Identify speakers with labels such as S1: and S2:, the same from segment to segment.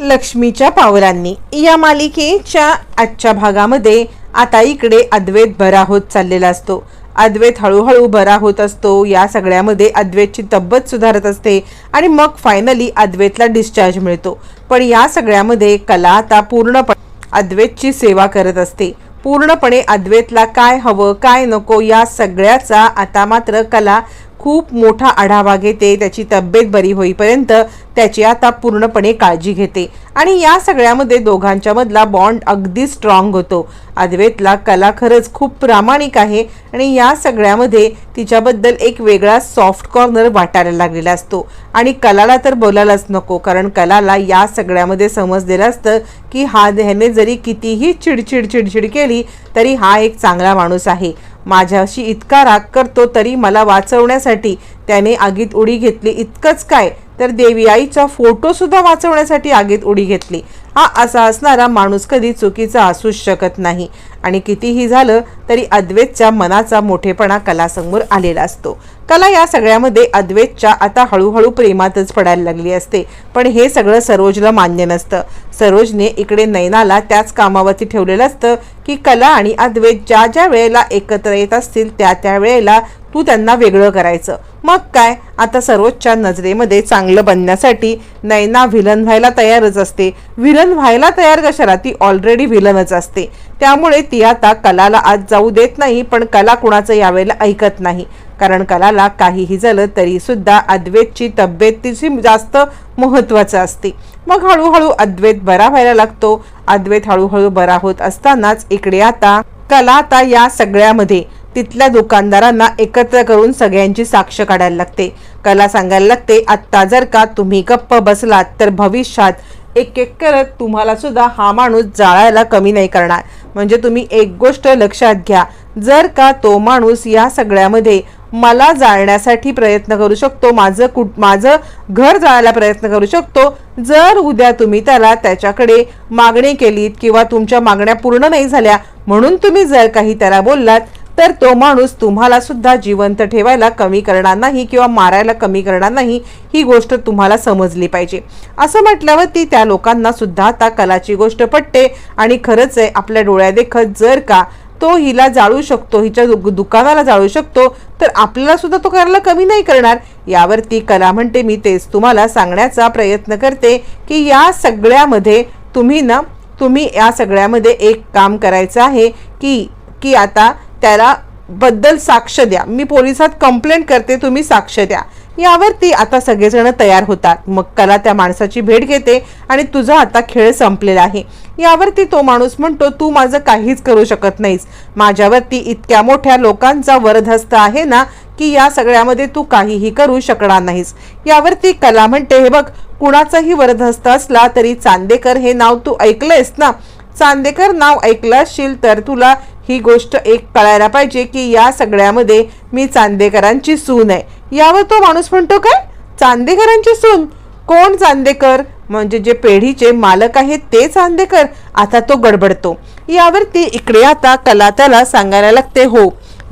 S1: लक्ष्मीच्या पावलांनी. या मालिकेच्या आजच्या भागामध्ये आता इकडे अद्वैत बरा होत चाललेला असतो. अद्वैत हळूहळू बरा होत असतो. या सगळ्यामध्ये अद्वैतची तब्येत सुधारत असते आणि मग फायनली अद्वैतला डिस्चार्ज मिळतो. पण या सगळ्यामध्ये कला आता पूर्णपणे अद्वैतची सेवा करत असते. पूर्णपणे अद्वैतला काय हवं काय नको या सगळ्याचा आता मात्र कला खूप मोठा आढावा घेते त्याची तब्येत बरी होईपर्यंत त्याची आता पूर्णपणे काळजी घेते. आणि या सगळ्यामध्ये दोघांच्या मधला बॉन्ड अगदी स्ट्रॉंग होतो. अद्वेतला कला खरंच खूप प्रामाणिक आहे आणि या सगळ्यामध्ये तिच्याबद्दल एक वेगळा सॉफ्ट कॉर्नर वाटायला लागलेला असतो. आणि कलाला तर बोलायलाच नको कारण कलाला या सगळ्यामध्ये समजलेलं असतं की हा ह्याने जरी कितीही चिडचिड चिडचिड केली तरी हा एक चांगला माणूस आहे. माझ्याशी इतका राग करतो तरी मला वाचवण्यासाठी त्याने आगीत उडी घेतली. इतकंच काय? तर देवी आईचा फोटोसुद्धा वाचवण्यासाठी आगीत उडी घेतली. हा असा असणारा माणूस कधी चुकीचा असूच शकत नाही. आणि कितीही झालं तरी अद्वैतच्या मनाचा मोठेपणा कलासमोर आलेला असतो. कला या सगळ्यामध्ये अद्वैतच्या आता हळूहळू प्रेमातच पडायला लागली असते. पण हे सगळं सरोजला मान्य नसतं. सरोजने इकडे नैनाला त्याच कामावरती ठेवलेलं असतं की कला आणि अद्वैत ज्या ज्या वेळेला एकत्र येत असतील त्या त्या वेळेला तू त्यांना वेगळं करायचं. मग काय? आता सरोजच्या नजरेमध्ये चांगलं बनण्यासाठी नैना व्हिलन व्हायला तयारच असते. व्हिलन व्हायला तयार कशाला? ती ऑलरेडी व्हिलनच असते. त्यामुळे ती आता कलाला आज जाऊ देत नाही पण कला कुणाचं यावेळेला ऐकत नाही. कारण कलाला काहीही झालं तरीसुद्धा अद्वेतची अद्वैतची तब्येत तिची जास्त महत्त्वाचं असते. मग हळूहळू अद्वैत बरा व्हायला लागतो. अद्वैत हळूहळू बरा होत असतानाच इकडे आता कला आता या सगळ्यामध्ये. तिथल्या दुकानदारांना एकत्र करून सगळ्यांची साक्ष काढायला लागते. कला सांगायला लागते आत्ता जर का तुम्ही गप्प बसलात तर भविष्यात एक एक करत तुम्हाला सुद्धा हा माणूस जाळायला कमी नाही करणार. म्हणजे तुम्ही एक गोष्ट लक्षात घ्या जर का तो माणूस या सगळ्यामध्ये मला जाळण्यासाठी प्रयत्न करू शकतो माझं कुट माझं घर जाळायला प्रयत्न करू शकतो जर उद्या तुम्ही त्याला त्याच्याकडे मागणी केलीत किंवा तुमच्या मागण्या पूर्ण नाही झाल्या म्हणून तुम्ही जर काही त्याला बोललात तर तो माणूस तुम्हाला सुद्धा जिवंत ठेवायला कमी करणार नाही किंवा मारायला कमी करणार नाही ही गोष्ट तुम्हाला समजली पाहिजे. असं म्हटल्यावर ती त्या लोकांना सुद्धा आता कलाची गोष्ट पटते आणि खरंच आहे आपल्या डोळ्यादेखत जर का तो हिला जाळू शकतो हिच्या दुकानाला जाळू शकतो तर आपल्याला सुद्धा तो करायला कमी नाही करणार. यावरती कला म्हणते मी तेच तुम्हाला सांगण्याचा प्रयत्न करते की या सगळ्यामध्ये तुम्ही ना तुम्ही या सगळ्यामध्ये एक काम करायचं आहे की की आता त्याला बद्दल साक्ष द्या. मी पोलिसात कंप्लेंट करते तुम्ही साक्ष द्या. यावरती आता सगळेजण तयार होतात. मग कला त्या माणसाची भेट घेते आणि तुझा आता खेळ संपलेला आहे. यावरती तो माणूस म्हणतो तू माझं काहीच करू शकत नाहीस. माझ्यावरती इतक्या मोठ्या लोकांचा वरदहस्त आहे ना की या सगळ्यामध्ये तू काहीही करू शकणार नाहीस. यावरती कला म्हणते हे बघ कुणाचाही वरदहस्त असला तरी चांदेकर हे नाव तू ऐकलंयस ना? चांदेकर नाव ऐकलं असशील तर तुला ही गोष्ट एक कळायला पाहिजे की या सगळ्यामध्ये मी चांदेकरांची सून आहे. यावर तो माणूस म्हणतो काय? चांदेकरांची सून? कोण चांदेकर? म्हणजे जे पेढीचे मालक आहेत ते चांदेकर. आता तो गडबडतो. यावरती इकडे आता कला त्याला सांगायला लागते हो.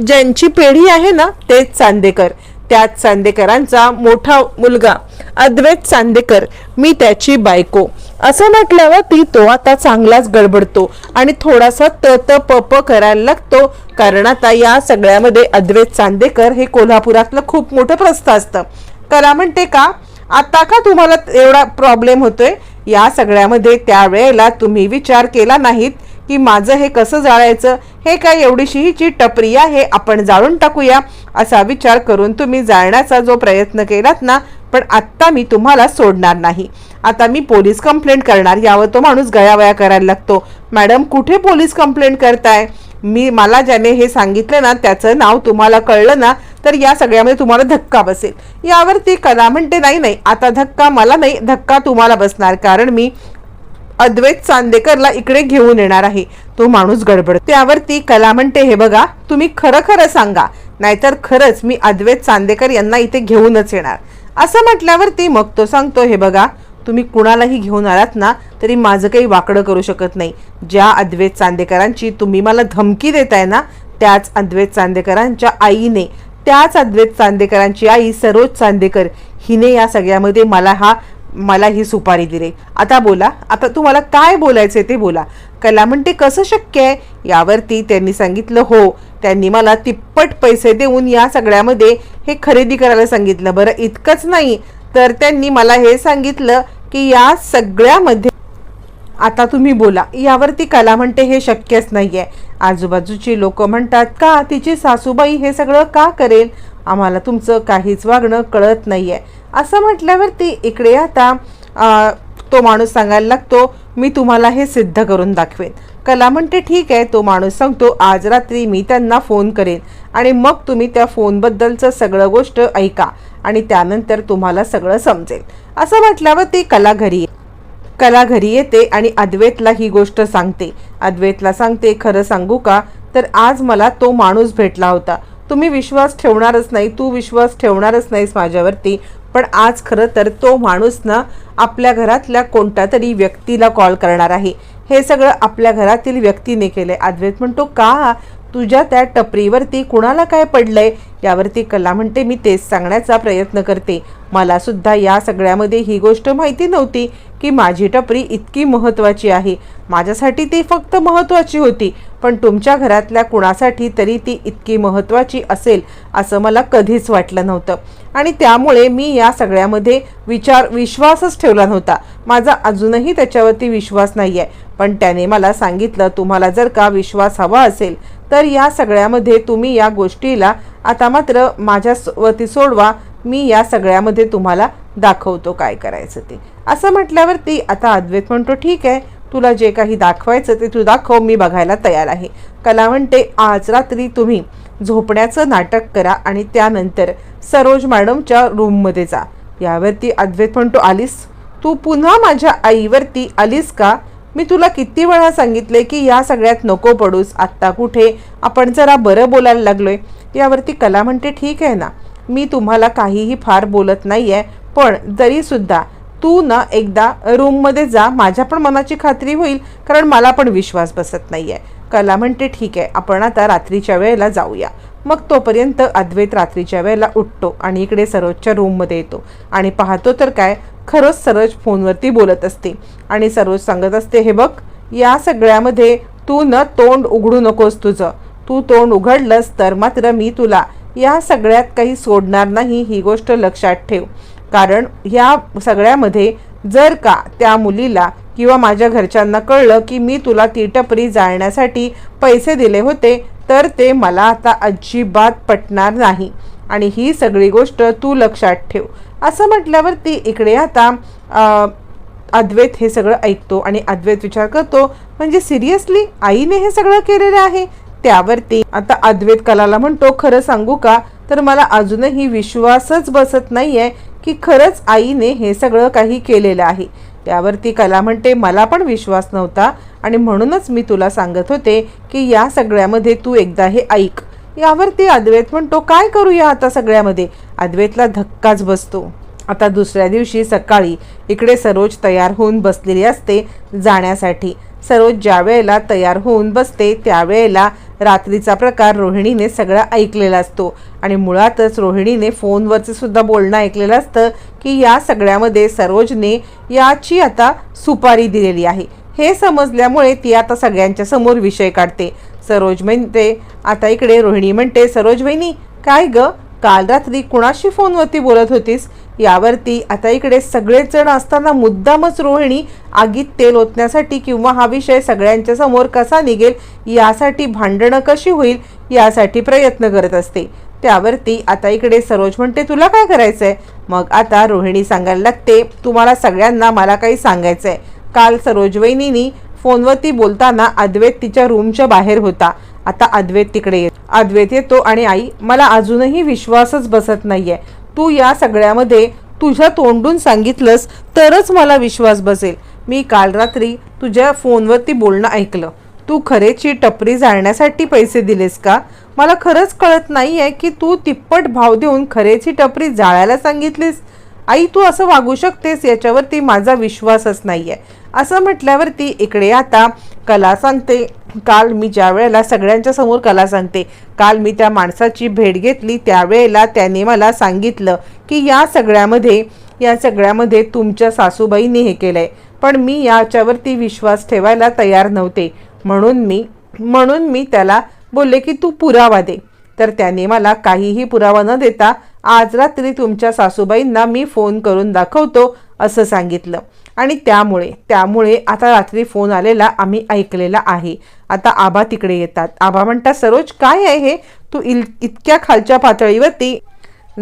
S1: ज्यांची पेढी आहे ना तेच चांदेकर. त्याच चांदेकरांचा मोठा मुलगा अद्वैत चांदेकर. मी त्याची बायको. असं म्हटल्यावर ती तो आता चांगलाच गडबडतो आणि थोडासा त त प प करायला लागतो. कारण आता या सगळ्यामध्ये अद्वैत चांदेकर हे कोल्हापुरातलं खूप मोठं प्रस्थ असतं. कला म्हणते का? आता का तुम्हाला एवढा प्रॉब्लेम होतोय? या सगळ्यामध्ये त्यावेळेला तुम्ही विचार केला नाहीत. की माझं हे कसं जाळायचं हे काय एवढीशी जी टपरी आहे आपण जाळून टाकूया असा विचार करून तुम्ही जाळण्याचा जो प्रयत्न केलात ना पण आत्ता मी तुम्हाला सोडणार नाही. आता मी पोलीस कंप्लेंट करणार यावर तो माणूस गयावया करायला लागतो. मॅडम कुठे पोलीस कंप्लेंट करताय? मी मला ज्याने हे सांगितलं ना त्याचं नाव तुम्हाला कळलं ना तर या सगळ्यामध्ये तुम्हाला धक्का बसेल. यावरती कला म्हणते नाही नाही आता धक्का मला नाही धक्का तुम्हाला बसणार कारण मी अद्वैत चांदेकरला इकडे घेऊन येणार आहे. तो माणूस गडबड त्यावरती कला म्हणते हे बघा तुम्ही खरं खरं सांगा. नाहीतर खरंच मी अद्वैत चांदेकर यांना इथे घेऊनच येणार. असं म्हटल्यावरती मग तो सांगतो हे बघा तुम्ही कुणालाही घेऊन आलात ना तरी माझं काही वाकडं करू शकत नाही. ज्या अद्वैत चांदेकरांची तुम्ही मला धमकी देताय ना त्याच अद्वैत चांदेकरांच्या आईने त्याच अद्वैत चांदेकरांची आई सरोज चांदेकर हिने या सगळ्यामध्ये मला हा मला ही सुपारी दिली आता बोला. आता तुम्हाला काय बोलायचं ते बोला. कला म्हणते कसं शक्य आहे? यावरती त्यांनी सांगितलं हो त्यांनी मला तिप्पट पैसे देऊन या सगळ्यामध्ये हे खरेदी करायला सांगितलं. बरं इतकंच नाही तर त्यांनी मला हे सांगितलं की या सगळ्यामध्ये आता तुम्ही बोला. यावरती कला म्हणते हे शक्यच नाही आहे आजूबाजूची लोक म्हणतात का तिची सासूबाई हे सगळं का करेल? आम्हाला तुमचं काहीच वागणं कळत नाही आहे असं म्हटल्यावरती इकडे आता तो माणूस सांगायला लागतो मी तुम्हाला हे सिद्ध करून दाखवेन. कला म्हणते ठीक आहे तो माणूस सांगतो आज रात्री मी त्यांना फोन करेन आणि मग तुम्ही त्या फोनबद्दलचं सगळं गोष्ट ऐका आणि त्यानंतर तुम्हाला सगळं समजेल. असं म्हटल्यावर ती कला घरी कला घरी येते आणि अद्वैतला ही गोष्ट सांगते. अद्वैतला सांगते खरं सांगू का? तर आज मला तो माणूस भेटला होता. तुम्ही विश्वास ठेवणारच नाही तू विश्वास ठेवणारच नाहीस माझ्यावरती. पण आज खरं तर तो माणूस ना आपल्या घरातल्या कोणत्या तरी व्यक्तीला कॉल करणार आहे. हे सगळं आपल्या घरातील व्यक्तीने केलं आहे अद्वैत म्हणतो का? तुझ्या त्या टपरीवरती कुणाला काय पडलंय? यावरती कला म्हणते मी तेच सांगण्याचा प्रयत्न करते. मला सुद्धा या सगळ्यामध्ये ही गोष्ट माहिती नव्हती की माझी टपरी इतकी महत्त्वाची आहे. माझ्यासाठी ती फक्त महत्त्वाची होती. पण तुमच्या घरातल्या कुणासाठी तरी ती इतकी महत्त्वाची असेल असं मला कधीच वाटलं नव्हतं. आणि त्यामुळे मी या सगळ्यामध्ये विचार विश्वासच ठेवला नव्हता. माझा अजूनही त्याच्यावरती विश्वास नाही आहे पण त्याने मला सांगितलं तुम्हाला जर का विश्वास हवा असेल तर या सगळ्यामध्ये तुम्ही या गोष्टीला आता मात्र माझ्यावरती सोडवा. मी या सगळ्यामध्ये तुम्हाला दाखवतो काय करायचं ते. असं म्हटल्यावरती आता अद्वैत म्हणतो ठीक आहे. तुला जे काही दाखवायचं ते तू दाखव मी बघायला तयार आहे. कला म्हणते आज रात्री तुम्ही झोपण्याचं नाटक करा आणि त्यानंतर सरोज मॅडमच्या रूममध्ये जा. यावरती अद्वैत म्हणतो आलीस? तू पुन्हा माझ्या आईवरती आलीस का? मी तुला किती वेळा सांगितले की या सगळ्यात नको पडूस आत्ता कुठे? आपण जरा बरं बोलायला लागलोय. यावरती कला म्हणते ठीक आहे ना. मी तुम्हाला काहीही फार बोलत नाही आहे पण जरीसुद्धा तू ना एकदा रूममध्ये जा. माझ्या पण मनाची खात्री होईल कारण मला पण विश्वास बसत नाही आहे कला म्हणते ठीक आहे आपण आता रात्रीच्या वेळेला जाऊया. मग तोपर्यंत अद्वैत रात्रीच्या वेळेला उठतो आणि इकडे सरोजच्या रूममध्ये येतो. आणि पाहतो तर काय खरंच सरोज फोनवरती बोलत असते. आणि सरोज सांगत असते हे बघ या सगळ्यामध्ये तू न तोंड उघडू नकोस तुझं. तू तोंड उघडलंस तर मात्र मी तुला या सगळ्यात काही सोडणार नाही ही गोष्ट लक्षात ठेव. कारण ह्या सगळ्यामध्ये जर का त्या मुलीला किंवा माझ्या घरच्यांना कळलं की मी तुला ती टपरी जाळण्यासाठी पैसे दिले होते तर ते मला आता अजिबात पटणार नाही. आणि ही सगळी गोष्ट तू लक्षात ठेव. असं म्हटल्यावरती इकडे आता अद्वैत हे सगळं ऐकतो आणि अद्वैत विचार करतो म्हणजे सिरियसली आईने हे सगळं केलेलं आहे? त्यावरती आता अद्वैत कलाला म्हणतो खरं सांगू का? तर मला अजूनही विश्वासच बसत नाही आहे की खरंच आईने हे सगळं काही केलेलं आहे. त्यावरती कला म्हणते मला पण विश्वास नव्हता आणि म्हणूनच मी तुला सांगत होते की या सगळ्यामध्ये तू एकदा हे ऐक. यावरती अद्वैत म्हणतो काय करूया आता सगळ्यामध्ये? अद्वैतला धक्काच बसतो. आता दुसऱ्या दिवशी सकाळी इकडे सरोज तयार होऊन बसलेली असते जाण्यासाठी. सरोज ज्या वेळेला तयार होऊन बसते त्यावेळेला रात्रीचा प्रकार रोहिणीने सगळा ऐकलेला असतो. आणि मुळातच रोहिणीने फोनवरचं सुद्धा बोलणं ऐकलेलं असतं की या सगळ्यामध्ये सरोजने याची आता सुपारी दिलेली आहे. हे समजल्यामुळे ती आता सगळ्यांच्या समोर विषय काढते. सरोज म्हणते आता इकडे रोहिणी म्हणते सरोज वहिनी काय ग? काल रात्री कुणाशी फोनवरती बोलत होतीस? यावरती आता इकडे सगळेच जण असताना मुद्दामच रोहिणी आगीत तेल ओतण्यासाठी किंवा हा विषय सगळ्यांच्या समोर कसा निघेल यासाठी भांडणं कशी होईल यासाठी प्रयत्न करत असते. त्यावरती आता इकडे सरोज म्हणते तुला काय करायचं आहे मग आता रोहिणी सांगायला लागते तुम्हाला सगळ्यांना मला काही सांगायचं आहे काल सरोज वहिनीनी फोनवरती बोलताना अद्वैत तिच्या रूमच्या बाहेर होता. आता अद्वैत तिकडे येत. अद्वैत येतो आणि आई मला अजूनही विश्वासच बसत नाहीये. तू या सगळ्यामध्ये तुझ्या तोंडून सांगितलंस तरच मला विश्वास बसेल. मी काल रात्री तुझ्या फोनवरती बोलणं ऐकलं. तू खरेची टपरी जाळण्यासाठी पैसे दिलेस का? मला खरंच कळत नाही आहे की तू तिप्पट भाव देऊन खरेची टपरी जाळायला सांगितलीस. आई तू असं वागू शकतेस याच्यावरती माझा विश्वासच नाही आहे असं म्हटल्यावरती इकडे आता कला सांगते. काल मी ज्या वेळेला सगळ्यांच्या समोर कला सांगते काल मी त्या माणसाची भेट घेतली त्यावेळेला त्याने मला सांगितलं की या सगळ्यामध्ये या सगळ्यामध्ये तुमच्या सासूबाईंनी हे केलं आहे पण मी याच्यावरती विश्वास ठेवायला तयार नव्हते. म्हणून मी म्हणून मी त्याला बोलले की तू पुरावा दे. तर त्याने मला काहीही पुरावा न देता आज रात्री तुमच्या सासूबाईंना मी फोन करून दाखवतो असं सांगितलं. आणि त्यामुळे त्यामुळे आता रात्री फोन आलेला आम्ही ऐकलेला आहे. आता आबा तिकडे येतात. आबा म्हणतात सरोज काय आहे हे? तू इल इतक्या खालच्या पातळीवरती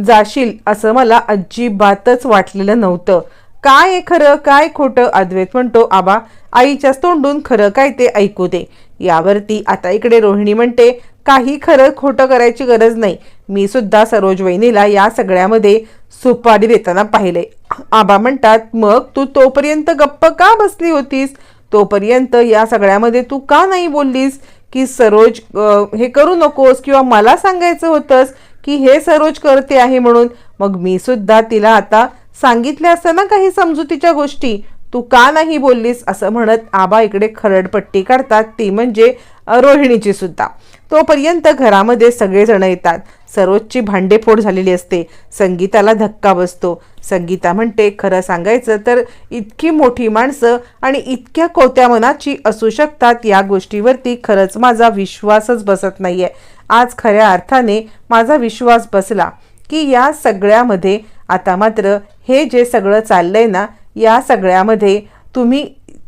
S1: जाशील असं मला अजिबातच वाटलेलं नव्हतं. काय आहे खरं? काय खोटं? अद्वैत म्हणतो आबा. आईच्याच तोंडून खरं काय ते ऐकू दे. यावरती आता इकडे रोहिणी म्हणते काही खरं खोटं करायची गरज नाही. मी सुद्धा सरोज वहिनीला या सगळ्यामध्ये सुपारी देताना पाहिले. आबा म्हणतात मग तू तोपर्यंत गप्प का बसली होतीस? तोपर्यंत या सगळ्यामध्ये तू का नाही बोललीस? की सरोज हे करू नकोस किंवा मला सांगायचं होतंस की हे सरोज करते आहे म्हणून? मग मी सुद्धा तिला आता सांगितल्या असत्या ना काही समजुतीच्या गोष्टी. तू का नाही बोललीस? असं म्हणत आबा इकडे खरडपट्टी काढतात. ती म्हणजे रोहिणीची सुद्धा. तोपर्यंत घरामध्ये सगळेजण येतात. सरोजची भांडेफोड झालेली असते. संगीताला धक्का बसतो. संगीता म्हणते खरं सांगायचं तर इतकी मोठी माणसं आणि इतक्या कोत्या मनाची असू शकतात या गोष्टीवरती खरंच माझा विश्वासच बसत नाही आहे आज खऱ्या अर्थाने माझा विश्वास बसला की या सगळ्यामध्ये आता मात्र हे जे सगळं चाललंय ना या सगळ्यामध्ये तुम्ही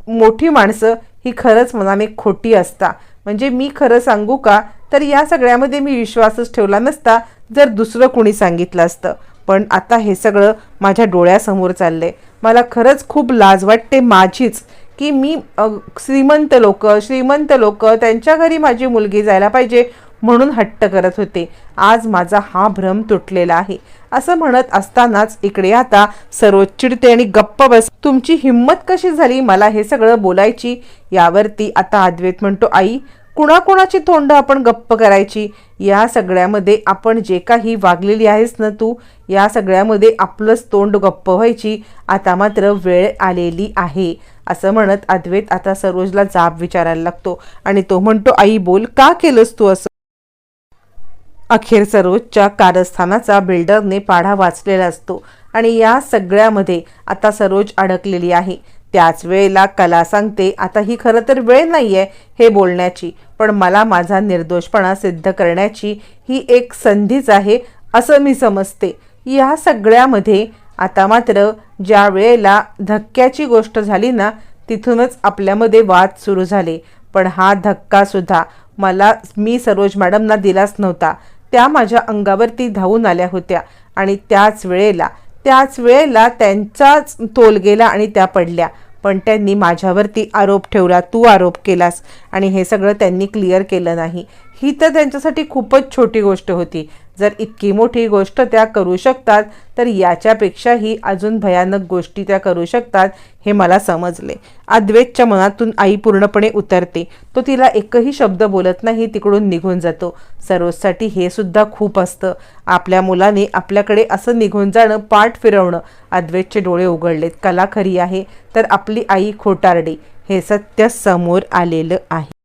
S1: मोठी माणसं ही खरंच मनाने खोटी असता. म्हणजे मी खरं सांगू का? तर या सगळ्यामध्ये मी विश्वासच ठेवला नसता जर दुसरं कुणी सांगितलं असतं. पण आता हे सगळं माझ्या डोळ्यासमोर चाललंय. मला खरंच खूप लाज वाटते माझीच की मी श्रीमंत लोक श्रीमंत लोक त्यांच्या घरी माझी मुलगी जायला पाहिजे म्हणून हट्ट करत होते. आज माझा हा भ्रम तुटलेला आहे. असं म्हणत असतानाच इकडे आता सरोज चिडते आणि गप्प बस तुमची हिंमत कशी झाली मला हे सगळं बोलायची? यावरती आता अद्वैत म्हणतो आई कुणाकुणाची तोंड आपण गप्प करायची? या सगळ्यामध्ये आपण जे काही वागलेली आहेस ना तू या सगळ्यामध्ये आपलंच तोंड गप्प व्हायची. आता मात्र वेळ आलेली आहे. असं म्हणत अद्वैत आता सरोजला जाब विचारायला लागतो आणि तो म्हणतो आई बोल का केलंस तू असं? अखेर सरोजच्या कारस्थानाचा बिल्डरने पाढा वाचलेला असतो. आणि या सगळ्यामध्ये आता सरोज अडकलेली आहे. त्याच वेळेला कला सांगते आता ही खरं तर वेळ नाही आहे हे बोलण्याची पण मला माझा निर्दोषपणा सिद्ध करण्याची ही एक संधीच आहे असं मी समजते. या सगळ्यामध्ये आता मात्र ज्या वेळेला धक्क्याची गोष्ट झाली ना तिथूनच आपल्यामध्ये वाद सुरू झाले. पण हा धक्कासुद्धा मला मी सरोज मॅडमना दिलाच नव्हता. त्या माझ्या अंगावरती धावून आल्या होत्या आणि त्याच वेळेला त्याच वेळेला त्यांचाच तोल गेला आणि त्या पडल्या. पण त्यांनी माझ्यावरती आरोप ठेवला तू आरोप केलास आणि हे सगळं त्यांनी क्लिअर केलं नाही. ही तर त्यांच्यासाठी खूपच छोटी गोष्ट होती. जर इतकी मोठी गोष्ट त्या करू शकतात तर याच्यापेक्षाही अजून भयानक गोष्टी त्या करू शकतात हे मला समजले. अद्वैतच्या मनातून आई पूर्णपणे उतरते. तो तिला एकही शब्द बोलत नाही तिकडून निघून जातो. सरोजसाठी हे सुद्धा खूप असतं. आपल्या मुलाने आपल्याकडे असं निघून जाणं पाठ फिरवणं अद्वैतचे डोळे उघडलेत. कला खरी आहे तर आपली आई खोटारडी. हे सत्य समोर आलेलं आहे.